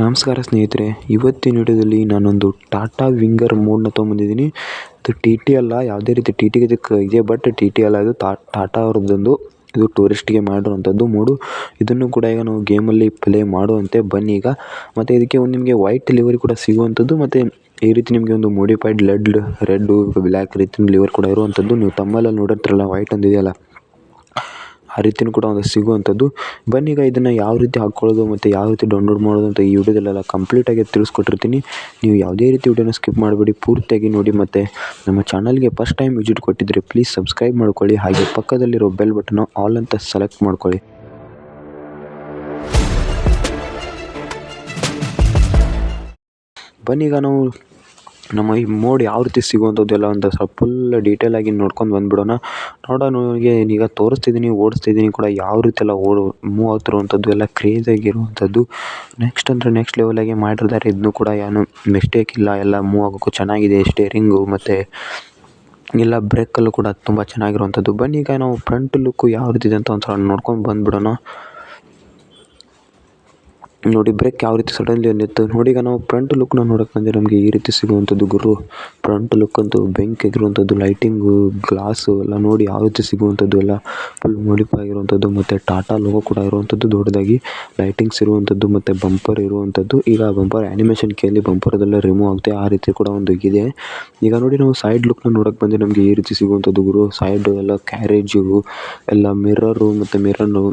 ನಮಸ್ಕಾರ ಸ್ನೇಹಿತರೆ, ಇವತ್ತಿನ ವಿಡಿಯೋದಲ್ಲಿ ನಾನೊಂದು ಟಾಟಾ ವಿಂಗರ್ ಮೋಡ್ನ ತೊಗೊಂಬಂದಿದ್ದೀನಿ. ಅದು ಟಿ ಟಿ ಅಲ್ಲ, ಯಾವುದೇ ರೀತಿ ಟಿ ಇದಕ್ಕೆ ಇದೆ ಬಟ್ ಟಿ ಟಿ ಅಲ್ಲ, ಇದು ಟಾಟಾ ಅವ್ರದ್ದೊಂದು, ಇದು ಟೂರಿಸ್ಟ್ಗೆ ಮಾಡಿರುವಂಥದ್ದು ಮೂಡು ಇದನ್ನು ಕೂಡ ಈಗ ನಾವು ಗೇಮಲ್ಲಿ ಪ್ಲೇ ಮಾಡುವಂತೆ ಬನ್ನಿ ಈಗ. ಮತ್ತು ಇದಕ್ಕೆ ಒಂದು ನಿಮಗೆ ವೈಟ್ ಡೆಲಿವರಿ ಕೂಡ ಸಿಗುವಂಥದ್ದು, ಮತ್ತು ಈ ರೀತಿ ನಿಮಗೆ ಒಂದು ಮೋಡಿಫೈಡ್ ಲೆಡ್ ರೆಡ್ಡು ಬ್ಲ್ಯಾಕ್ ರೀತಿ ಲಿವರ್ ಕೂಡ ಇರುವಂಥದ್ದು. ನೀವು ತಮ್ಮಲ್ಲಿ ನೋಡಿರ್ತೀರಲ್ಲ ವೈಟ್ ಒಂದು ಇದೆಯಲ್ಲ ಆ ರೀತಿಯೂ ಕೂಡ ಒಂದು ಸಿಗುವಂಥದ್ದು. ಬನ್ನಿ ಈಗ ಇದನ್ನು ಯಾವ ರೀತಿ ಹಾಕ್ಕೊಳ್ಳೋದು ಮತ್ತು ಯಾವ ರೀತಿ ಡೌನ್ಲೋಡ್ ಮಾಡೋದು ಅಂತ ಈ ವಿಡಿಯೋದಲ್ಲೆಲ್ಲ ಕಂಪ್ಲೀಟಾಗಿ ತಿಳಿಸ್ಕೊಟ್ಟಿರ್ತೀನಿ. ನೀವು ಯಾವುದೇ ರೀತಿ ವಿಡಿಯೋನ ಸ್ಕಿಪ್ ಮಾಡಬೇಡಿ, ಪೂರ್ತಿಯಾಗಿ ನೋಡಿ ಮತ್ತು ನಮ್ಮ ಚಾನಲ್ಗೆ ಫಸ್ಟ್ ಟೈಮ್ ವಿಸಿಟ್ ಕೊಟ್ಟಿದ್ದರೆ ಪ್ಲೀಸ್ ಸಬ್ಸ್ಕ್ರೈಬ್ ಮಾಡ್ಕೊಳ್ಳಿ, ಹಾಗೆ ಪಕ್ಕದಲ್ಲಿರೋ ಬೆಲ್ ಬಟನ್ ಆಲ್ ಅಂತ ಸೆಲೆಕ್ಟ್ ಮಾಡ್ಕೊಳ್ಳಿ. ಬನ್ನಿ ಈಗ ನಾವು ನಮ್ಮ ಈ ಮೋಡ್ ಯಾವ ರೀತಿ ಸಿಗುವಂಥದ್ದು ಎಲ್ಲ ಒಂದು ಸ್ವಲ್ಪ ಫುಲ್ ಡೀಟೇಲಾಗಿ ನೋಡ್ಕೊಂಡು ಬಂದ್ಬಿಡೋಣ. ನೋಡೋಣ ಈಗ ತೋರಿಸ್ತಿದ್ದೀನಿ ಓಡಿಸ್ತಿದ್ದೀನಿ ಕೂಡ ಯಾವ ರೀತಿ ಎಲ್ಲ ಓಡು ಮೂವ್ ಆಗ್ತಿರುವಂಥದ್ದು, ಎಲ್ಲ ಕ್ರೇಜಿಯಾಗಿರುವಂಥದ್ದು ನೆಕ್ಸ್ಟ್ ಅಂದರೆ ನೆಕ್ಸ್ಟ್ ಲೆವೆಲಾಗೆ ಮಾಡಿರ್ತಾರೆ. ಇದನ್ನು ಕೂಡ ಏನು ಮಿಸ್ಟೇಕ್ ಇಲ್ಲ, ಎಲ್ಲ ಮೂವ್ ಆಗೋಕ್ಕೂ ಚೆನ್ನಾಗಿದೆ ಸ್ಟೇರಿಂಗು ಮತ್ತು ಎಲ್ಲ ಬ್ರೇಕಲ್ಲೂ ಕೂಡ ತುಂಬ ಚೆನ್ನಾಗಿರುವಂಥದ್ದು. ಬನ್ನಿ ಈಗ ನಾವು ಫ್ರಂಟ್ ಲುಕ್ಕು ಯಾವ ರೀತಿ ಇದೆ ಅಂತ ಒಂದು ಸಲ ನೋಡ್ಕೊಂಡು ಬಂದುಬಿಡೋಣ. ನೋಡಿ ಬ್ರೇಕ್ ಯಾವ ರೀತಿ ಸಡನ್ಲಿ ನಿಂತು. ನೋಡಿ, ಈಗ ನಾವು ಫ್ರಂಟ್ ಲುಕ್ನ ನೋಡೋಕೆ ಬಂದರೆ ನಮಗೆ ಈ ರೀತಿ ಸಿಗುವಂಥದ್ದು ಗುರು. ಫ್ರಂಟ್ ಲುಕ್ ಅಂತೂ ಬೆಂಕಿ ಆಗಿರುವಂಥದ್ದು ಲೈಟಿಂಗು ಗ್ಲಾಸು ಎಲ್ಲ ನೋಡಿ ಯಾವ ರೀತಿ ಸಿಗುವಂಥದ್ದು ಎಲ್ಲ. ಫುಲ್ ಮಾಡಿಫೈ ಆಗಿರುವಂಥದ್ದು ಮತ್ತು ಟಾಟಾ ಲೋಗೋ ಕೂಡ ಇರುವಂಥದ್ದು ದೊಡ್ಡದಾಗಿ. ಲೈಟಿಂಗ್ಸ್ ಇರುವಂಥದ್ದು ಮತ್ತು ಬಂಪರ್ ಇರುವಂಥದ್ದು. ಈಗ ಬಂಪರ್ ಆ್ಯನಿಮೇಷನ್ ಕೇಳಿ ಬಂಪರ್ದೆಲ್ಲ ರಿಮೂವ್ ಆಗುತ್ತೆ. ಆ ರೀತಿ ಕೂಡ ಒಂದು ಇದೆ. ಈಗ ನೋಡಿ, ನಾವು ಸೈಡ್ ಲುಕ್ನ ನೋಡೋಕೆ ಬಂದರೆ ನಮಗೆ ಈ ರೀತಿ ಸಿಗುವಂಥದ್ದು ಗುರು. ಸೈಡು ಎಲ್ಲ ಕ್ಯಾರೇಜು ಎಲ್ಲ ಮಿರರು ಮತ್ತು ಮಿರರು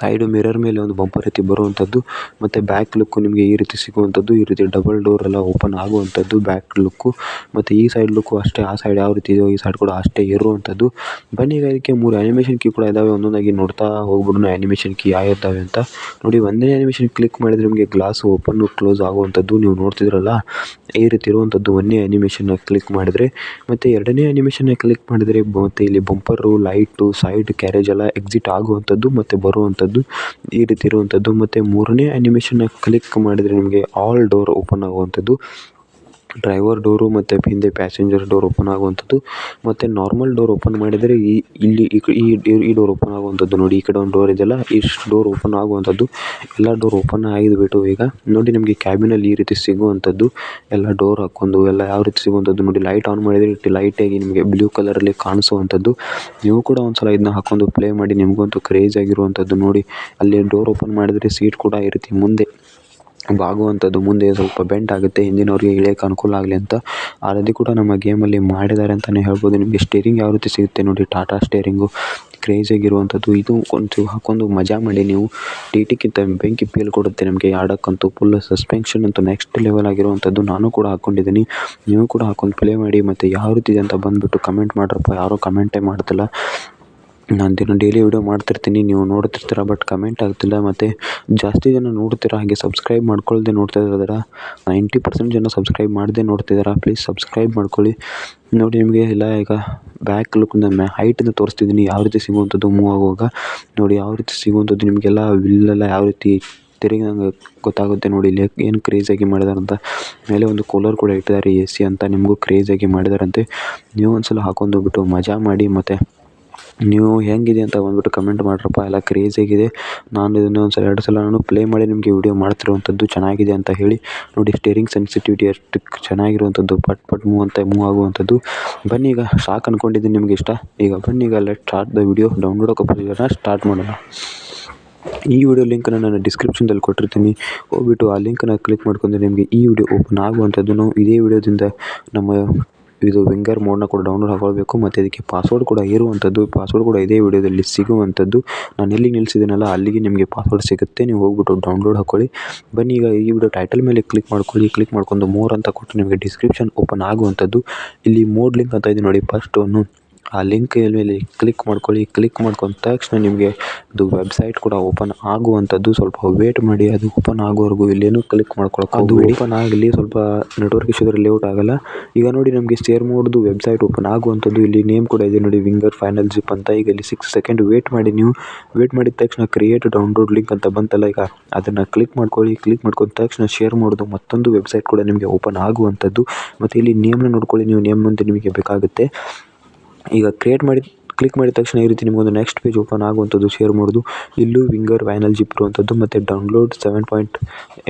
ಸೈಡು ಮಿರರ್ ಮೇಲೆ ಒಂದು ಬಂಪರ್ ರೀತಿ ಬರುವಂತದ್ದು, ಮತ್ತೆ ಬ್ಯಾಕ್ ಲುಕ್ ನಿಮಗೆ ಈ ರೀತಿ ಸಿಗುವಂತದ್ದು, ಈ ರೀತಿ ಡಬಲ್ ಡೋರ್ ಎಲ್ಲ ಓಪನ್ ಆಗುವಂತದ್ದು ಬ್ಯಾಕ್ ಲುಕ್ ಮತ್ತೆ ಈ ಸೈಡ್ ಲುಕ್ ಅಷ್ಟೇ, ಆ ಸೈಡ್ ಯಾವ ರೀತಿ ಇದೆಯೋ ಈ ಸೈಡ್ ಕೂಡ ಅಷ್ಟೇ ಇರುವಂತದ್ದು. ಬನ್ನಿ ಇದಕ್ಕೆ ಮೂರು ಅನಿಮೇಷನ್ ಕೀ ಕೂಡ ಇದಾವೆ, ಒಂದೊಂದಾಗಿ ನೋಡ್ತಾ ಹೋಗ್ಬಿಡೋಣ ಅನಿಮೇಷನ್ ಕೀ ಯಾವ ಇದ್ದಾವೆ ಅಂತ. ನೋಡಿ, ಒಂದೇ ಅನಿಮೇಷನ್ ಕ್ಲಿಕ್ ಮಾಡಿದ್ರೆ ನಿಮಗೆ ಗ್ಲಾಸ್ ಓಪನ್ ಕ್ಲೋಸ್ ಆಗುವಂಥದ್ದು ನೀವು ನೋಡ್ತಿದ್ರಲ್ಲ, ಈ ರೀತಿ ಇರುವಂಥದ್ದು ಒಂದೇ ಅನಿಮೇಷನ್ ಕ್ಲಿಕ್ ಮಾಡಿದರೆ. ಮತ್ತು ಎರಡನೇ ಅನಿಮೇಷನ್ ಕ್ಲಿಕ್ ಮಾಡಿದರೆ, ಮತ್ತು ಇಲ್ಲಿ ಬಂಪರು ಲೈಟು ಸೈಡ್ ಕ್ಯಾರೇಜ್ ಎಲ್ಲ ಎಕ್ಸಿಟ್ ಆಗುವಂಥದ್ದು ಮತ್ತು ಬರುವಂಥದ್ದು ಈ ರೀತಿ ಇರುವಂಥದ್ದು ಮತ್ತು ಮೂರನೇ ಆ್ಯನಿಮೇಷನ್ನ ಕ್ಲಿಕ್ ಮಾಡಿದರೆ ನಿಮಗೆ ಆಲ್ ಡೋರ್ ಓಪನ್ ಆಗುವಂಥದ್ದು ಡ್ರೈವರ್ ಡೋರು ಮತ್ತು ಹಿಂದೆ ಪ್ಯಾಸೆಂಜರ್ ಡೋರ್ ಓಪನ್ ಆಗುವಂಥದ್ದು. ಮತ್ತು ನಾರ್ಮಲ್ ಡೋರ್ ಓಪನ್ ಮಾಡಿದರೆ ಈ ಇಲ್ಲಿ ಈ ಡೋರ್ ಓಪನ್ ಆಗುವಂಥದ್ದು. ನೋಡಿ, ಈ ಕಡೆ ಒಂದು ಡೋರ್ ಇದೆಯಲ್ಲ ಇಷ್ಟು ಡೋರ್ ಓಪನ್ ಆಗುವಂಥದ್ದು. ಎಲ್ಲ ಡೋರ್ ಓಪನ್ ಆಗಿದ್ಬಿಟ್ಟು ಈಗ ನೋಡಿ ನಿಮಗೆ ಕ್ಯಾಬಿನಲ್ಲಿ ಈ ರೀತಿ ಸಿಗುವಂಥದ್ದು. ಎಲ್ಲ ಡೋರ್ ಹಾಕ್ಕೊಂಡು, ಎಲ್ಲ ಯಾವ ರೀತಿ ಸಿಗುವಂಥದ್ದು ನೋಡಿ ಲೈಟ್ ಆನ್ ಮಾಡಿದರೆ ಲೈಟಾಗಿ ನಿಮಗೆ ಬ್ಲೂ ಕಲರಲ್ಲಿ ಕಾಣಿಸುವಂಥದ್ದು. ನೀವು ಕೂಡ ಒಂದು ಸಲ ಇದನ್ನ ಹಾಕೊಂಡು ಪ್ಲೇ ಮಾಡಿ, ನಿಮಗಂತೂ ಕ್ರೇಜ್ ಆಗಿರುವಂಥದ್ದು ನೋಡಿ. ಅಲ್ಲಿ ಡೋರ್ ಓಪನ್ ಮಾಡಿದರೆ ಸೀಟ್ ಕೂಡ ಈ ರೀತಿ ಮುಂದೆ ಬಾಗುವಂಥದ್ದು ಮುಂದೆ ಸ್ವಲ್ಪ ಬೆಂಡ್ ಆಗುತ್ತೆ, ಹಿಂದಿನವ್ರಿಗೆ ಇಳಿಯೋಕೆ ಅನುಕೂಲ ಆಗಲಿ ಅಂತ. ಆ ರೀತಿ ಕೂಡ ನಮ್ಮ ಗೇಮಲ್ಲಿ ಮಾಡಿದ್ದಾರೆ ಅಂತಲೇ ಹೇಳ್ಬೋದು. ನಿಮಗೆ ಸ್ಟೇರಿಂಗ್ ಯಾವ ರೀತಿ ಸಿಗುತ್ತೆ ನೋಡಿ ಟಾಟಾ ಸ್ಟೇರಿಂಗು ಕ್ರೇಜಿಯಾಗಿರುವಂಥದ್ದು ಇದು ಒಂದು ಹಾಕೊಂಡು ಮಜಾ ಮಾಡಿ ನೀವು ಟಿ ಟಿಕ್ಕಿಂತ ಬೆಂಕಿ ಫೀಲ್ ಕೊಡುತ್ತೆ ನಿಮಗೆ. ಆಡೋಕ್ಕಂತೂ ಫುಲ್ ಸಸ್ಪೆನ್ಷನ್ ಅಂತೂ ನೆಕ್ಸ್ಟ್ ಲೆವೆಲ್ ಆಗಿರುವಂಥದ್ದು. ನಾನು ಕೂಡ ಹಾಕ್ಕೊಂಡಿದ್ದೀನಿ ನೀವು ಕೂಡ ಹಾಕೊಂಡು ಪ್ಲೇ ಮಾಡಿ ಮತ್ತು ಯಾವ ರೀತಿ ಇದೆ ಅಂತ ಬಂದುಬಿಟ್ಟು ಕಮೆಂಟ್ ಮಾಡ್ರಪ್ಪ. ಯಾರೂ ಕಮೆಂಟೇ ಮಾಡ್ತಿಲ್ಲ. ನಾನು ದಿನ ಡೈಲಿ ವೀಡಿಯೋ ಮಾಡ್ತಿರ್ತೀನಿ, ನೀವು ನೋಡ್ತಿರ್ತೀರ ಬಟ್ ಕಮೆಂಟ್ ಆಗ್ತಿಲ್ಲ ಮತ್ತು ಜಾಸ್ತಿ ಜನ ನೋಡ್ತೀರ ಹಾಗೆ ಸಬ್ಸ್ಕ್ರೈಬ್ ಮಾಡ್ಕೊಳ್ದೆ ನೋಡ್ತಾ ಇರೋದರ ನೈಂಟಿ ಪರ್ಸೆಂಟ್ ಜನ ಸಬ್ಸ್ಕ್ರೈಬ್ ಮಾಡದೆ ನೋಡ್ತಿದ್ದಾರೆ ಪ್ಲೀಸ್ ಸಬ್ಸ್ಕ್ರೈಬ್ ಮಾಡ್ಕೊಳ್ಳಿ. ನೋಡಿ ನಿಮಗೆ ಎಲ್ಲ ಈಗ ಬ್ಯಾಕ್ ಲುಕ್ನ ಮ್ಯಾ ಹೈಟಿಂದ ತೋರಿಸ್ತಿದ್ದೀನಿ, ಯಾವ ರೀತಿ ಸಿಗುವಂಥದ್ದು ಮೂವ್ ಆಗುವಾಗ. ನೋಡಿ ಯಾವ ರೀತಿ ಸಿಗುವಂಥದ್ದು ನಿಮಗೆಲ್ಲ ವಿಲ್ಲೆಲ್ಲ ಯಾವ ರೀತಿ ತಿರುಗಿ ನಂಗೆ ಗೊತ್ತಾಗುತ್ತೆ ನೋಡಿ ಇಲ್ಲಿ ಏನು ಕ್ರೇಜಾಗಿ ಮಾಡಿದಾರಂತ ಮೇಲೆ ಒಂದು ಕೂಲರ್ ಕೂಡ ಇಟ್ಟಿದ್ದಾರೆ ಎ ಸಿ ಅಂತ, ನಿಮಗೂ ಕ್ರೇಜಾಗಿ ಮಾಡಿದಾರಂತೆ. ನೀವು ಒಂದು ಸಲ ಹಾಕೊಂಡು ಹೋಗ್ಬಿಟ್ಟು ಮಜಾ ಮಾಡಿ ಮತ್ತು ನೀವು ಹೆಂಗಿದೆ ಅಂತ ಬಂದ್ಬಿಟ್ಟು ಕಮೆಂಟ್ ಮಾಡ್ರಪ್ಪ. ಎಲ್ಲ ಕ್ರೇಜಿಯಾಗಿದೆ ನಾನು ಇದನ್ನು ಒಂದು ಸಲ ಎರಡು ಸಲ ನಾನು ಪ್ಲೇ ಮಾಡಿ ನಿಮಗೆ ವಿಡಿಯೋ ಮಾಡ್ತಿರುವಂಥದ್ದು ಚೆನ್ನಾಗಿದೆ ಅಂತ ಹೇಳಿ. ನೋಡಿ ಸ್ಟೇರಿಂಗ್ ಸೆನ್ಸಿಟಿವಿಟಿ ಎಷ್ಟು ಚೆನ್ನಾಗಿರುವಂಥದ್ದು ಪಟ್ ಪಟ್ ಮೂವ್ ಅಂತ ಮೂವ್ ಆಗುವಂಥದ್ದು ಬನ್ನಿ ಈಗ, ಸಾಕು ಅಂದ್ಕೊಂಡಿದ್ದೀನಿ ನಿಮಗೆ ಇಷ್ಟ. ಈಗ ಬನ್ನಿ ಈಗ let start the video download ಪ್ರೊಸೀಜರ್ನ start ಮಾಡೋಣ. ಈ ವಿಡಿಯೋ ಲಿಂಕನ್ನು ನಾನು ಡಿಸ್ಕ್ರಿಪ್ಷನ್ದಲ್ಲಿ ಕೊಟ್ಟಿರ್ತೀನಿ. ಹೋಗ್ಬಿಟ್ಟು ಆ ಲಿಂಕನ್ನು ಕ್ಲಿಕ್ ಮಾಡ್ಕೊಂಡು ನಿಮಗೆ ಈ ವಿಡಿಯೋ ಓಪನ್ ಆಗುವಂಥದ್ದು ಇದೇ ವಿಡಿಯೋದಿಂದ ನಮ್ಮ ಇದು ವಿಂಗರ್ ಮೋಡ್ನ ಕೂಡ ಡೌನ್ಲೋಡ್ ಹಾಕೊಳ್ಬೇಕು, ಮತ್ತು ಇದಕ್ಕೆ ಪಾಸ್ವರ್ಡ್ ಕೂಡ ಇರುವಂಥದ್ದು ಪಾಸ್ವರ್ಡ್ ಕೂಡ ಇದೇ ವಿಡಿಯೋದಲ್ಲಿ ಸಿಗುವಂಥದ್ದು. ನಾನು ಎಲ್ಲಿಗೆ ನಿಲ್ಲಿಸಿದ್ದೀನಲ್ಲ ಅಲ್ಲಿಗೆ ನಿಮಗೆ ಪಾಸ್ವರ್ಡ್ ಸಿಗುತ್ತೆ, ನೀವು ಹೋಗ್ಬಿಟ್ಟು ಡೌನ್ಲೋಡ್ ಹಾಕ್ಕೊಳ್ಳಿ ಬನ್ನಿ ಈಗ ಈ ವಿಡಿಯೋ ಟೈಟಲ್ ಮೇಲೆ ಕ್ಲಿಕ್ ಮಾಡ್ಕೊಳ್ಳಿ ಕ್ಲಿಕ್ ಮಾಡ್ಕೊಂಡು ಮೋರ್ ಅಂತ ಕೊಟ್ಟು ನಿಮಗೆ ಡಿಸ್ಕ್ರಿಪ್ಷನ್ ಓಪನ್ ಆಗುವಂಥದ್ದು. ಇಲ್ಲಿ ಮೋಡ್ ಲಿಂಕ್ ಅಂತ ಇದೆ ನೋಡಿ ಫಸ್ಟ್ ಒಂದು. ಆ ಲಿಂಕ್ ಮೇಲೆ ಕ್ಲಿಕ್ ಮಾಡ್ಕೊಳ್ಳಿ. ಕ್ಲಿಕ್ ಮಾಡ್ಕೊಂಡ ತಕ್ಷಣ ನಿಮಗೆ ಅದು ವೆಬ್ಸೈಟ್ ಕೂಡ ಓಪನ್ ಆಗುವಂಥದ್ದು ಸ್ವಲ್ಪ ವೇಟ್ ಮಾಡಿ. ಅದು ಓಪನ್ ಆಗೋವರೆಗೂ ಇಲ್ಲೇನು ಕ್ಲಿಕ್ ಮಾಡ್ಕೊಳಕ್ಕೆ ಅದು ಓಪನ್ ಆಗಲಿ ಸ್ವಲ್ಪ ನೆಟ್ವರ್ಕ್ ಇಶ್ಯೂ ಇದ್ರೆ ಲೇಔಟ್ ಆಗಲ್ಲ. ಈಗ ನೋಡಿ ನಮಗೆ ಶೇರ್ ಮೋಡ್ದು ವೆಬ್ಸೈಟ್ ಓಪನ್ ಆಗುವಂಥದ್ದು ಇಲ್ಲಿ ನೇಮ್ ಕೂಡ ಇದೆ ನೋಡಿ ವಿಂಗರ್ ಫೈನಲ್ ಜಿಪ್ ಅಂತ. ಈಗ ಇಲ್ಲಿ ಸಿಕ್ಸ್ ಸೆಕೆಂಡ್ ವೇಟ್ ಮಾಡಿ ನೀವು. ವೇಟ್ ಮಾಡಿದ ತಕ್ಷಣ ಕ್ರಿಯೇಟ್ ಡೌನ್ಲೋಡ್ ಲಿಂಕ್ ಅಂತ ಬಂತಲ್ಲ ಈಗ ಅದನ್ನು ಕ್ಲಿಕ್ ಮಾಡ್ಕೊಳ್ಳಿ. ಕ್ಲಿಕ್ ಮಾಡ್ಕೊಂಡ ತಕ್ಷಣ ಶೇರ್ ಮಾಡೋದು ಮತ್ತೊಂದು ವೆಬ್ಸೈಟ್ ಕೂಡ ನಿಮಗೆ ಓಪನ್ ಆಗುವಂಥದ್ದು. ಮತ್ತು ಇಲ್ಲಿ ನೇಮ್ನ ನೋಡ್ಕೊಳ್ಳಿ. ನೀವು ನೇಮ್ ಅಂತ ನಿಮಗೆ ಬೇಕಾಗುತ್ತೆ. ಈಗ ಕ್ರಿಯೇಟ್ ಮಾಡಿ ಕ್ಲಿಕ್ ಮಾಡಿದ ತಕ್ಷಣ ಈ ರೀತಿ ನಿಮಗೊಂದು ನೆಕ್ಸ್ಟ್ ಪೇಜ್ ಓಪನ್ ಆಗುವಂಥದ್ದು ಶೇರ್ ಮಾಡೋದು. ಇಲ್ಲೂ ವಿಂಗರ್ ವೈನಲ್ ಜಿಪ್ ಇರುವಂಥದ್ದು ಮತ್ತು download seven point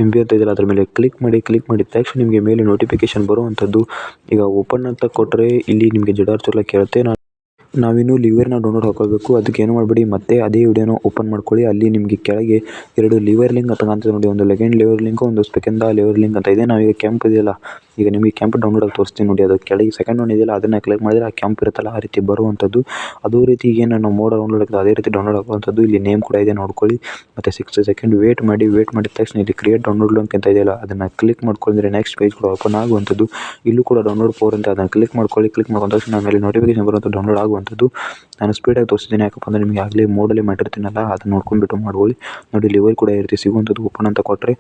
M B ಅಂತ ಇದೆಯಲ್ಲ, ಅದ್ರ ಮೇಲೆ ಕ್ಲಿಕ್ ಮಾಡಿ ಕ್ಲಿಕ್ ಮಾಡಿದ ತಕ್ಷಣ ನಿಮಗೆ ಮೇಲೆ ನೋಟಿಫಿಕೇಶನ್ ಬರುವಂಥದ್ದು. ಈಗ ಓಪನ್ ಅಂತ ಕೊಟ್ಟರೆ ಇಲ್ಲಿ ನಿಮಗೆ ಜಡಾರ್ ಚೋಲ ಕೇಳುತ್ತೆ. ನಾನು ನಾವಿನ್ನೂ ಲಿವರ್ನ ಡೌನ್ಲೋಡ್ ಹಾಕೊಳ್ಬೇಕು. ಅದಕ್ಕೆ ಏನು ಮಾಡಬೇಡಿ, ಮತ್ತೆ ಅದೇ ವಿಡಿಯೋನ ಓಪನ್ ಮಾಡ್ಕೊಳ್ಳಿ. ಅಲ್ಲಿ ನಿಮಗೆ ಕೆಳಗೆ ಎರಡು ಲಿವರ್ ಲಿಂಕ್ ಅಂತ ಕಾಣ್ತದೆ ನೋಡಿ, ಒಂದು ಲೆಗೆಂಡ್ ಲಿವರ್ ಲಿಂಕ್ ಒಂದು ಸ್ಪೆಕೆಂದ ಲಿವರ್ ಲಿಂಕ್ ಅಂತ ಇದೆ. ನಾವೀಗ ಕೆಂಪು ಇದೆಯಲ್ಲ ಈಗ ನಿಮಗೆ ಕೆಂಪು ಡೌನ್ಲೋಡ್ ಆಗಿ ತೋರಿಸ್ತೀನಿ ನೋಡಿ, ಅದು ಕೆಳಗೆ ಸೆಕೆಂಡ್ ಒನ್ ಇದೆಯಲ್ಲ, ಅದನ್ನು ಕ್ಲಿಕ್ ಮಾಡಿದ್ರೆ ಆ ಕೆಂಪು ಇರುತ್ತಲ್ಲ, ಆ ರೀತಿ ಬರುವಂಥದ್ದು. ಅದೇ ರೀತಿ ಏನು ನಾವು ಮೋಡ ಡೌನ್ಲೋಡ್ ಆಗ್ತದೆ, ಅದೇ ರೀತಿ ಡೌನ್ಲೋಡ್ ಆಗುವಂಥದ್ದು. ಇಲ್ಲಿ ನೇಮ್ ಕೂಡ ಇದೆ, ನೋಡ್ಕೊಳ್ಳಿ. ಮತ್ತು ಸಿಕ್ಸ್ ಸೆಕೆಂಡ್ ವೇಟ್ ಮಾಡಿ ವೇಟ್ ಮಾಡಿದ ತಕ್ಷಣ ಇಲ್ಲಿ ಕ್ರಿಯೇಟ್ ಡೌನ್ಲೋಡ್ ಲಿಂಕ್ ಅಂತ ಇದೆಯಲ್ಲ, ಅದನ್ನು ಕ್ಲಿಕ್ ಮಾಡ್ಕೊಂಡ್ರೆ ನೆಕ್ಸ್ಟ್ ಪೇಜ್ ಕೂಡ ಓಪನ್ ಆಗುವಂಥದ್ದು. ಇಲ್ಲೂ ಕೂಡ ಡೌನ್ಲೋಡ್ ಫೋರ್ ಅಂತ ಅದನ್ನು ಕ್ಲಿಕ್ ಮಾಡ್ಕೊಳ್ಳಿ ಕ್ಲಿಕ್ ಮಾಡ್ಕೊಂಡ ತಕ್ಷಣ ಆಮೇಲೆ ನೋಟಿಫಿಕೇಶನ್ ಬರುವಂಥ ಡೌನ್ಲೋಡ್ ಆಗುವಂಥದ್ದು. ನಾನು ಸ್ಪೀಡಾಗಿ ತೋರಿಸ್ತೀನಿ ಯಾಕಪ್ಪ ಅಂದರೆ ನಿಮಗೆ ಆಗಲೇ ಮೋಡಲ್ಲಿ ಮಾಡಿರ್ತೀನಲ್ಲ, ಅದನ್ನ ನೋಡ್ಕೊಂಡ್ಬಿಟ್ಟು ಮಾಡ್ಕೊಳ್ಳಿ. ನೋಡಿ ಲಿವರ್ ಕೂಡ ಈ ರೀತಿ ಸಿಗುವಂಥದ್ದು ಓಪನ್ ಅಂತ ಕೊಟ್ಟರೆ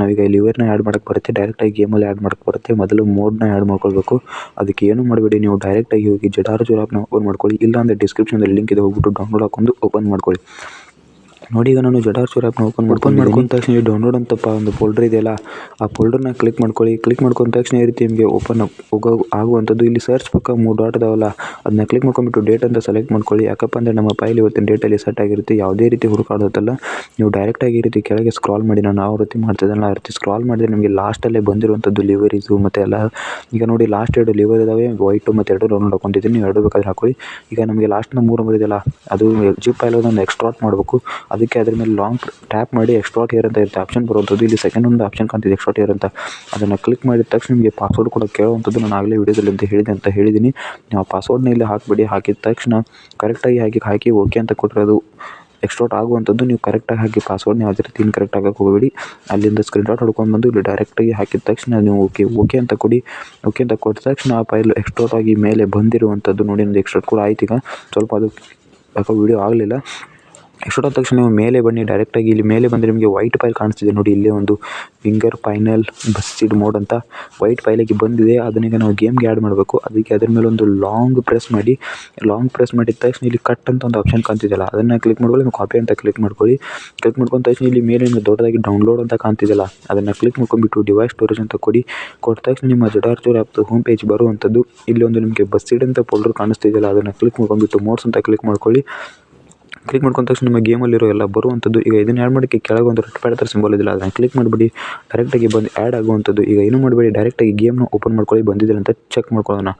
ನಾವೀಗ ಲಿವರ್ನ ಆ್ಯಡ್ ಮಾಡೋಕ್ಕೆ ಬರುತ್ತೆ ಡೈರೆಕ್ಟಾಗಿ ಗೇಮಲ್ಲಿ ಆ್ಯಡ್ ಮಾಡೋಕ್ಕೆ ಬರುತ್ತೆ ಮೊದಲು ನ ಆ್ಯಡ್ ಮಾಡ್ಕೊಳ್ಬೇಕು. ಅದಕ್ಕೆ ಏನು ಮಾಡಬೇಡಿ, ನೀವು ಡೈರೆಕ್ಟಾಗಿ ಹೋಗಿ ಜಟಾರ್ ಆ್ಯಪ್ನ ಓಪನ್ ಮಾಡ್ಕೊಳ್ಳಿ. ಇಲ್ಲ ಡಿಸ್ಕ್ರಿಪ್ಷನ್ ಡಿಸ್ಕ್ರಿಪ್ಷನಲ್ಲಿ ಲಿಂಕ್ ಇದೆ, ಹೋಗ್ಬಿಟ್ಟು ಡೌನ್ಲೋಡ್ ಹಾಕೊಂಡು ಓಪನ್ ಮಾಡ್ಕೊಳ್ಳಿ. ನೋಡಿ ಈಗ ನಾನು ಚೂರ್ ಆ್ಯಪ್ನ ಓಪನ್ ಓಪನ್ ಮಾಡ್ಕೊಂಡ ತಕ್ಷಣ ಈ ಡೌನ್ಲೋಡ್ ಅಂತಪ್ಪ ಒಂದು ಫೋಲ್ಡರ್ ಇದೆಯಲ್ಲ, ಆ ಫೋಲ್ಡರ್ನ ಕ್ಲಿಕ್ ಮಾಡ್ಕೊಳ್ಳಿ. ಕ್ಲಿಕ್ ಮಾಡ್ಕೊಂಡ ತಕ್ಷಣ ಈ ರೀತಿ ನಿಮಗೆ ಓಪನ್ ಹೋಗೋ, ಆಗುವಂಥದ್ದು. ಇಲ್ಲಿ ಸರ್ಚ್ ಪಕ್ಕ ಮೂರು ಡಾಟ್ ಇದಾವಲ್ಲ ಅದನ್ನ ಕ್ಲಿಕ್ ಮಾಡ್ಕೊಂಡ್ಬಿಟ್ಟು ಡೇಟ್ ಅಂತ ಸೆಲೆಕ್ಟ್ ಮಾಡ್ಕೊಳ್ಳಿ. ಯಾಕಪ್ಪ ಅಂದರೆ ನಮ್ಮ ಫೈಲ್ ಇವತ್ತಿನ ಡೇಟಲ್ಲಿ ಸೆಟ್ ಆಗಿರುತ್ತೆ. ಯಾವುದೇ ರೀತಿ ಹುಡುಕಾಡೋದಲ್ಲ ನೀವು ಡೈರೆಕ್ಟಾಗಿ ಈ ರೀತಿ ಕೆಳಗೆ ಸ್ಕ್ರಾಲ್ ಮಾಡಿ. ನಾನು ಯಾವ ರೀತಿ ಮಾಡ್ತಿದ್ದಲ್ಲ ಆ ರೀತಿ ಸ್ಕ್ರಾಲ್ ಮಾಡಿದ್ರೆ ನಿಮಗೆ ಲಾಸ್ಟಲ್ಲೇ ಬಂದಿರುವಂಥದ್ದು ಲಿವರೀಸು ಮತ್ತು ಎಲ್ಲ. ಈಗ ನೋಡಿ ಲಾಸ್ಟ್ ಎರಡು ಲಿವರ್ ಇದಾವೆ ವೈಟು ಮತ್ತು ಎರಡು ಡೌನ್ಲೋಡ್ ಹಾಕೊಂಡಿದ್ದೀನಿ. ನೀವು ಎರಡು ಬೇಕಾದ್ರೆ ಹಾಕೊಳ್ಳಿ. ಈಗ ನಮಗೆ ಲಾಸ್ಟ್ನ ಮೂರು ಇದೆಯಲ್ಲ, ಅದು ಜಿಪ್ ಫೈಲ್ ಒಂದು ಮಾಡಬೇಕು. ಮಾಡಬೇಕು ಅದಕ್ಕೆ ಅದ್ರ ಮೇಲೆ ಲಾಂಗ್ ಟ್ಯಾಪ್ ಮಾಡಿ ಎಕ್ಸ್ಟ್ರಾಕ್ಟ್ ಹೇರ್ ಅಂತ ಇರುತ್ತೆ. ಆಪ್ಷನ್ ಬರುವಂಥದ್ದು ಇಲ್ಲಿ ಸೆಕೆಂಡ್ ಒಂದು ಆಪ್ಷನ್ ಕಾಣ್ತಿದೆ ಎಕ್ಸ್ಟ್ರಾಕ್ಟ್ ಹೇರ್ ಅಂತ. ಅದನ್ನು ಕ್ಲಿಕ್ ಮಾಡಿದ ತಕ್ಷಣ ನಿಮಗೆ ಪಾಸ್ವರ್ಡ್ ಕೂಡ ಕೇಳುವಂಥದ್ದು ನಾನು ಆಗಲೇ ವೀಡಿಯೋದಲ್ಲಿ ಅಂತ ಹೇಳಿದೆ ಅಂತ ಹೇಳಿದ್ದೀನಿ. ನೀವು ಪಾಸ್ವರ್ಡ್ನ ಇಲ್ಲಿ ಹಾಕಿಬಿಡಿ. ಹಾಕಿದ ತಕ್ಷಣ ಕರೆಕ್ಟಾಗಿ ಹಾಕಿ ಹಾಕಿ ಓಕೆ ಅಂತ ಕೊಟ್ಟರೆ ಅದು ಎಕ್ಸ್ಟ್ರಾಕ್ಟ್ ಆಗುವಂಥದ್ದು. ನೀವು ಕರೆಕ್ಟಾಗಿ ಹಾಕಿ ಪಾಸ್ವರ್ಡ್ನ ಯಾವುದೇ ರೀತಿ ಇನ್ಕರೆಕ್ಟ್ ಆಗಕ್ಕೆ ಹೋಗಬೇಡಿ. ಅಲ್ಲಿಂದ ಸ್ಕ್ರೀನ್ ಶಾಟ್ ಹೊಡ್ಕೊಂಡ್ಬಂದು ಇಲ್ಲಿ ಡೈರೆಕ್ಟಾಗಿ ಹಾಕಿದ ತಕ್ಷಣ ನೀವು ಓಕೆ ಓಕೆ ಅಂತ ಕೊಡಿ. ಓಕೆ ಅಂತ ಕೊಟ್ಟ ತಕ್ಷಣ ಆ ಫೈಲ್ ಎಕ್ಸ್ಟ್ರಾಟ್ ಆಗಿ ಮೇಲೆ ಬಂದಿರುವಂಥದ್ದು ನೋಡಿ, ಒಂದು ಎಕ್ಸ್ಟ್ರಾಕ್ಟ್ ಕೂಡ ಆಯ್ತು ಈಗ. ಸ್ವಲ್ಪ ಅದು ಯಾಕೋ ವೀಡಿಯೋ ಆಗಲಿಲ್ಲ. ಎಕ್ಸ್ಟ್ರಾಕ್ಟ್ ಆದ ತಕ್ಷಣ ನೀವು ಮೇಲೆ ಬನ್ನಿ ಡೈರೆಕ್ಟ್ ಆಗಿ ಇಲ್ಲಿ ಮೇಲೆ ಬಂದರೆ ನಿಮಗೆ ವೈಟ್ ಫೈಲ್ ಕಾಣಿಸ್ತಿದೆ. ನೋಡಿ, ಇಲ್ಲೇ ಒಂದು ಫಿಂಗರ್ ಫೈನಲ್ ಬಸ್ಸಿಡ್ ಮೋಡ್ ಅಂತ ವೈಟ್ ಫೈಲಿಗೆ ಬಂದಿದೆ. ಅದನ್ನ ಈಗ ನಾವು ಗೇಮ್ಗೆ ಆ್ಯಡ್ ಮಾಡಬೇಕು. ಅದಕ್ಕೆ ಅದ್ರ ಮೇಲೆ ಒಂದು ಲಾಂಗ್ ಪ್ರೆಸ್ ಮಾಡಿ. ಲಾಂಗ್ ಪ್ರೆಸ್ ಮಾಡಿದ ತಕ್ಷಣ ಇಲ್ಲಿ ಕಟ್ ಅಂತ ಒಂದು ಆಪ್ಷನ್ ಕಾಣ್ತಿದೆಯಲ್ಲ, ಅದನ್ನು ಕ್ಲಿಕ್ ಮಾಡ್ಕೊಳ್ಳಿ, ನೀವು ಕಾಪಿ ಅಂತ ಕ್ಲಿಕ್ ಮಾಡ್ಕೊಳ್ಳಿ. ಕ್ಲಿಕ್ ಮಾಡ್ಕೊಂಡ ತಕ್ಷಣ ಇಲ್ಲಿ ಮೇಲೆ ನಿಮಗೆ ದೊಡ್ಡದಾಗಿ ಡೌನ್ಲೋಡ್ ಅಂತ ಕಾಣ್ತಿದೆಯಲ್ಲ, ಅದನ್ನು ಕ್ಲಿಕ್ ಮಾಡ್ಕೊಂಡ್ಬಿಟ್ಟು ಡಿವೈಸ್ ಸ್ಟೋರೇಜ್ ಅಂತ ಕೊಡಿ. ಕೊಟ್ಟ ತಕ್ಷಣ ನಿಮ್ಮ ಜಡಾರ್ ಚೂರ್ ಆ್ಯಪ್ದು ಹೋಮ್ ಪೇಜ್ ಬರುವಂಥದ್ದು ಇಲ್ಲಿ ಒಂದು ನಿಮಗೆ ಬಸ್ಸಿಡ್ ಅಂತ ಫೋಲ್ಡರ್ ಕಾಣಿಸ್ತಿದೆಯಲ್ಲ, ಅದನ್ನು ಕ್ಲಿಕ್ ಮಾಡ್ಕೊಂಡ್ಬಿಟ್ಟು ಮೋಡ್ಸ್ ಅಂತ ಕ್ಲಿಕ್ ಮಾಡ್ಕೊಳ್ಳಿ. ಕ್ಲಿಕ್ ಮಾಡ್ಕೊಂಡ ತಕ್ಷಣ ನಿಮ್ಮ ಗೇಮಲ್ಲಿರೋ ಎಲ್ಲ ಬರುವಂಥದ್ದು ಈಗ ಇದನ್ನು ಆ್ಯಡ್ ಮಾಡೋಕ್ಕೆ ಕೆಳಗೆ ಒಂದು ರೆಡ್ ಪ್ಯಾಡ್ ಥರ ಸಿಂಬಲ್ ಇದೆಯಲ್ಲ ಅದನ್ನು ಕ್ಲಿಕ್ ಮಾಡಿಬಿಡಿ. ಡೈರೆಕ್ಟಾಗಿ ಬಂದು ಆ್ಯಡ್ ಆಗುವಂಥದ್ದು ಈಗ ಏನು ಮಾಡಬೇಡಿ ಡೈರೆಕ್ಟಾಗಿ ಗೇಮ್ನ ಓಪನ್ ಮಾಡ್ಕೊಳ್ಳಿ ಬಂದಿದೆ ಅಂತ ಚೆಕ್ ಮಾಡ್ಕೊಳ್ಳೋಣ.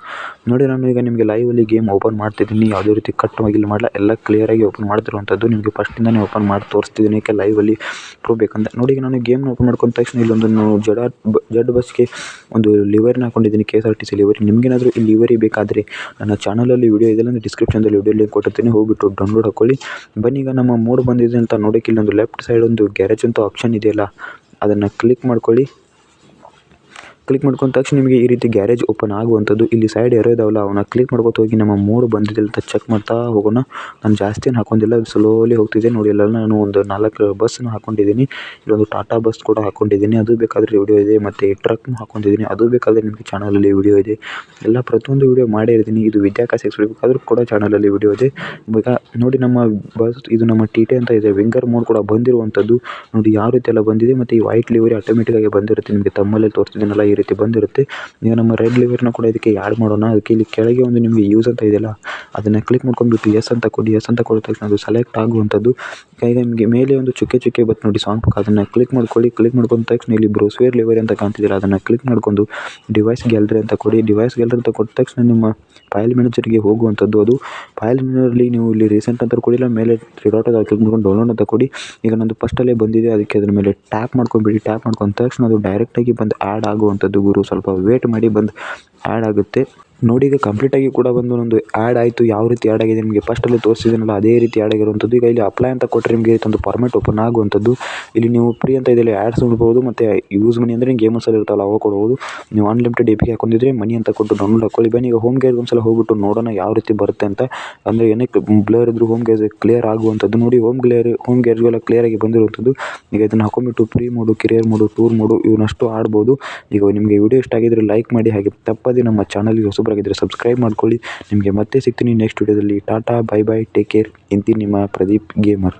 ನೋಡಿ ನಾನು ಈಗ ನಿಮಗೆ ಲೈವಲ್ಲಿ ಗೇಮ್ ಓಪನ್ ಮಾಡ್ತಿದ್ದೀನಿ. ಯಾವುದೇ ರೀತಿ ಕಟ್ ಇಲ್ಲಿ ಮಾಡಲ್ಲ ಎಲ್ಲ ಕ್ಲಿಯರಾಗಿ ಓಪನ್ ಮಾಡ್ತಿರುವಂಥದ್ದು ನಿಮಗೆ ಫಸ್ಟಿಂದನೇ ಓಪನ್ ಮಾಡಿ ತೋರಿಸ್ತಿದ್ದೀನಿ. ಯಾಕೆ ಲೈವಲ್ಲಿ ಪ್ರೂವ್ ಬೇಕಂತ. ನೋಡಿ ಈಗ ನಾನು ಗೇಮ್ನ ಓಪನ್ ಮಾಡ್ಕೊಂಡ ತಕ್ಷಣ ಇಲ್ಲೊಂದು ಜಡ, ಜಡ್ ಬಸ್ಗೆ ಒಂದು ಲಿವರ್ನ ಹಾಕೊಂಡಿದ್ದೀನಿ K S R T C livery ನಿಮಗೇನಾದರೂ ಈ ಲಿವರಿ ಬೇಕಾದರೆ ನನ್ನ ಚಾನಲಲ್ಲಿ ವಿಡಿಯೋ ಇದೆಲ್ಲ ಡಿಸ್ಕ್ರಿಪ್ಷನ್ ಡಿಸ್ಕ್ರಿಪ್ಷನ್ದಲ್ಲಿ ವಿಡಿಯೋ ಲಿಂಕ್ ಕೊಟ್ಟಿರ್ತೀನಿ. ಹೋಗಿಬಿಟ್ಟು ಡೌನ್ಲೋಡ್ ಹಾಕೊಳ್ಳಿ. ಬನ್ನಿ ಈಗ ನಮ್ಮ ಮೂಡ್ ಬಂದಿದೆ ಅಂತ ನೋಡೋಕೆ ಇಲ್ಲೊಂದು ಲೆಫ್ಟ್ ಸೈಡ್ ಒಂದು ಗ್ಯಾರೇಜ್ ಅಂತ ಆಪ್ಷನ್ ಇದೆಯಲ್ಲ, ಅದನ್ನು ಕ್ಲಿಕ್ ಮಾಡ್ಕೊಳ್ಳಿ. ಕ್ಲಿಕ್ ಮಾಡ್ಕೊಂಡ ತಕ್ಷಣ ನಿಮಗೆ ಈ ರೀತಿ ಗ್ಯಾರೇಜ್ ಓಪನ್ ಆಗುವಂಥದ್ದು. ಇಲ್ಲಿ ಸೈಡ್ ಏರೋ ಇದಾವಲ್ಲ ಅವನ್ನ ಕ್ಲಿಕ್ ಮಾಡ್ಕೊತ ಹೋಗಿ ನಮ್ಮ ಮೂರು ಬಂದಿದೆ ಚೆಕ್ ಮಾಡ್ತಾ ಹೋಗೋಣ. ನಾನು ಜಾಸ್ತಿ ಏನು ಹಾಕೊಂಡಿಲ್ಲ ಸ್ಲೋಲಿ ಹೋಗ್ತಿದ್ದೆ. ನೋಡಿ ಎಲ್ಲ ನಾನು ಒಂದು ನಾಲ್ಕು ಬಸ್ನ ಹಾಕೊಂಡಿದ್ದೀನಿ. ಇಲ್ಲೊಂದು ಟಾಟಾ ಬಸ್ ಕೂಡ ಹಾಕೊಂಡಿದ್ದೀನಿ. ಅದು ಬೇಕಾದರೆ ವಿಡಿಯೋ ಇದೆ. ಮತ್ತು ಟ್ರಕ್ನು ಹಾಕೊಂಡಿದ್ದೀನಿ. ಅದು ಬೇಕಾದರೆ ನಿಮಗೆ ಚಾನಲಲ್ಲಿ ವಿಡಿಯೋ ಇದೆ. ಎಲ್ಲ ಪ್ರತಿಯೊಂದು ವಿಡಿಯೋ ಮಾಡೇ ಇರ್ತೀನಿ. ಇದು ವಿದ್ಯಾಕಾಶ ಬೇಕಾದರೂ ಕೂಡ ಚಾನಲಲ್ಲಿ ವಿಡಿಯೋ ಇದೆ. ಈಗ ನೋಡಿ, ನಮ್ಮ ಬಸ್ ಇದು ನಮ್ಮ ಟಿ ಟಿ ಅಂತ ಇದೆ. ವಿಂಗರ್ ಮೋಡ್ ಕೂಡ ಬಂದಿರುವಂಥದ್ದು. ನೋಡಿ, ಯಾವ ರೀತಿ ಎಲ್ಲ ಬಂದಿದೆ. ಮತ್ತು ಈ ವೈಟ್ ಲಿವರಿ ಆಟೋಮೆಟಿಕ್ಕಾಗಿ ಬಂದಿರುತ್ತೆ. ನಿಮಗೆ ತಮ್ಮಲ್ಲಿ ತೋರಿಸ್ತಿದ್ದೀನಲ್ಲ ಈ ರೀತಿ ಬಂದಿರುತ್ತೆ. ಈಗ ನಮ್ಮ ರೆಡ್ ಲಿವರ್ನ ಕೂಡ ಇದಕ್ಕೆ ಆ್ಯಡ್ ಮಾಡೋಣ. ಅದಕ್ಕೆ ಇಲ್ಲಿ ಕೆಳಗೆ ಒಂದು ನಿಮಗೆ ಯೂಸ್ ಅಂತ ಇದೆಯಲ್ಲ, ಅದನ್ನು ಕ್ಲಿಕ್ ಮಾಡ್ಕೊಂಡ್ಬಿಟ್ಟು ಎಸ್ ಅಂತ ಕೊಡಿ. ಎಸ್ ಅಂತ ಕೊಡಿದ ತಕ್ಷಣ ಅದು ಸೆಲೆಕ್ಟ್ ಆಗುವಂಥದ್ದು. ಈಗ ನಿಮಗೆ ಮೇಲೆ ಒಂದು ಚುಕ್ಕೆ ಚುಕ್ಕೆ ಬತ್ತು ನೋಡಿ ಸಾಂಗ್ ಪಕ್ಕ ಅದನ್ನು ಕ್ಲಿಕ್ ಮಾಡ್ಕೊಳ್ಳಿ. ಕ್ಲಿಕ್ ಮಾಡ್ಕೊಂಡ ತಕ್ಷಣ ಇಲ್ಲಿ ಬ್ರೋಸ್ವೇರ್ ಲಿವರಿ ಅಂತ ಕಾಣ್ತಿದ್ದೀರ ಅದನ್ನು ಕ್ಲಿಕ್ ಮಾಡ್ಕೊಂಡು ಡಿವೈಸ್ ಗ್ಯಾಲರಿ ಅಂತ ಕೊಡಿ. ಡಿವೈಸ್ ಗ್ಯಾಲರಿ ಅಂತ ಕೊಟ್ಟ ತಕ್ಷಣ ನಿಮ್ಮ ಫೈಲ್ ಮ್ಯಾನೇಜರ್ಗೆ ಹೋಗುವಂಥದ್ದು ಅದು. ಫೈಲ್ ಮ್ಯಾನೇಜರಲ್ಲಿ ನೀವು ಇಲ್ಲಿ ರೀಸೆಂಟ್ ಅಂತ ಕೊಡಿಲ್ಲ ಮೇಲೆ ತ್ರೀ ಡಾಟ್ ಅದು ಕ್ಲಿಕ್ ಮಾಡ್ಕೊಂಡು ಡೌನ್ಲೋಡ್ ಅಂತ ಕೊಡಿ. ಈಗ ನಂದು ಫಸ್ಟಲ್ಲೇ ಬಂದಿದೆ, ಅದಕ್ಕೆ ಅದ್ರ ಮೇಲೆ ಟ್ಯಾಪ್ ಮಾಡ್ಕೊಂಡ್ಬಿಡಿ. ಟ್ಯಾಪ್ ಮಾಡ್ಕೊಂಡ ತಕ್ಷಣ ಅದು ಡೈರೆಕ್ಟಾಗಿ ಬಂದು ಆ್ಯಡ್ ಆಗುವಂಥದ್ದು. ಗುರು ಸ್ವಲ್ಪ ವೇಟ್ ಮಾಡಿ ಬಂದು ಆ್ಯಡ್ ಆಗುತ್ತೆ. ನೋಡಿ, ಈಗ ಕಂಪ್ಲೀಟಾಗಿ ಕೂಡ ಬಂದು ಒಂದು ಆ್ಯಡ್ ಆಯಿತು. ಯಾವ ರೀತಿ ಆ್ಯಡ್ ಆಗಿದೆ ನಿಮಗೆ ಫಸ್ಟಲ್ಲಿ ತೋರಿಸಿದ್ದೀನಲ್ಲ, ಅದೇ ರೀತಿ ಆ್ಯಡ್ ಆಗಿರುವಂಥದ್ದು. ಈಗ ಇಲ್ಲಿ ಅಪ್ಲೈ ಅಂತ ಕೊಟ್ಟರೆ ನಿಮಗೆ ಒಂದು ಫಾರ್ಮೆಟ್ ಓಪನ್ ಆಗುವಂಥದ್ದು. ಇಲ್ಲಿ ನೀವು ಫ್ರೀ ಅಂತ ಇದೆಲ್ಲ ಆ್ಯಡ್ಸ್ ನೋಡ್ಬೋದು, ಮತ್ತು ಯೂಸ್ ಮನಿ ಅಂದರೆ ಗೇಮರ್ಸಲ್ಲಿ ಇರ್ತಾವಲ್ಲ ಅವು ಕೊಡ್ಬೋದು. ನೀವು ಅನ್ಲಿಮಿಟೆಡ್ ಎ ಪಿ ಹಾಕೊಂಡಿದ್ರೆ ಮನಿ ಅಂತ ಕೊಟ್ಟು ಡೌನ್ಲೋಡ್ ಹಾಕೊಳ್ಳಿ. ಬನ್ನಿ, ಈಗ ಹೋಮ್ ಗೇರ್ಗೆ ಒಂದ್ಸಲ ಹೋಗ್ಬಿಟ್ಟು ನೋಡೋಣ ಯಾವ ರೀತಿ ಬರುತ್ತೆ ಅಂತ. ಅಂದರೆ ಏನೇ ಬ್ಲರ್ ಇದ್ದರೂ ಹೋಮ್ ಗೇರ್ ಕ್ಲಿಯರ್ ಆಗುವಂಥದ್ದು. ನೋಡಿ ಹೋಮ್ ಗ್ಲೇರ್ ಹೋಮ್ ಗೇರ್ಗೆಲ್ಲ ಕ್ಲಿಯರಾಗಿ ಬಂದಿರುವಂಥದ್ದು. ಈಗ ಇದನ್ನು ಹಾಕೊಂಡ್ಬಿಟ್ಟು free mode career mode tour mode ಇವನ್ನಷ್ಟು ಆಡ್ಬೋದು. ಈಗ ನಿಮಗೆ ವಿಡಿಯೋ ಇಷ್ಟ ಆಗಿದ್ರೆ ಲೈಕ್ ಮಾಡಿ, ಹಾಗೆ ತಪ್ಪದೆ ನಮ್ಮ ಚಾನಲ್ಗೆ ಹೊಸಬರಾಗಿದ್ದರೆ ಸಬ್ಸ್ಕ್ರೈಬ್ ಮಾಡ್ಕೊಳ್ಳಿ. ನಿಮಗೆ ಮತ್ತೆ ಸಿಗ್ತೀನಿ ನೆಕ್ಸ್ಟ್ ವೀಡಿಯೋದಲ್ಲಿ tata bye bye take care ಇಂತಿ ನಿಮ್ಮ ಪ್ರದೀಪ್ ಗೇಮರ್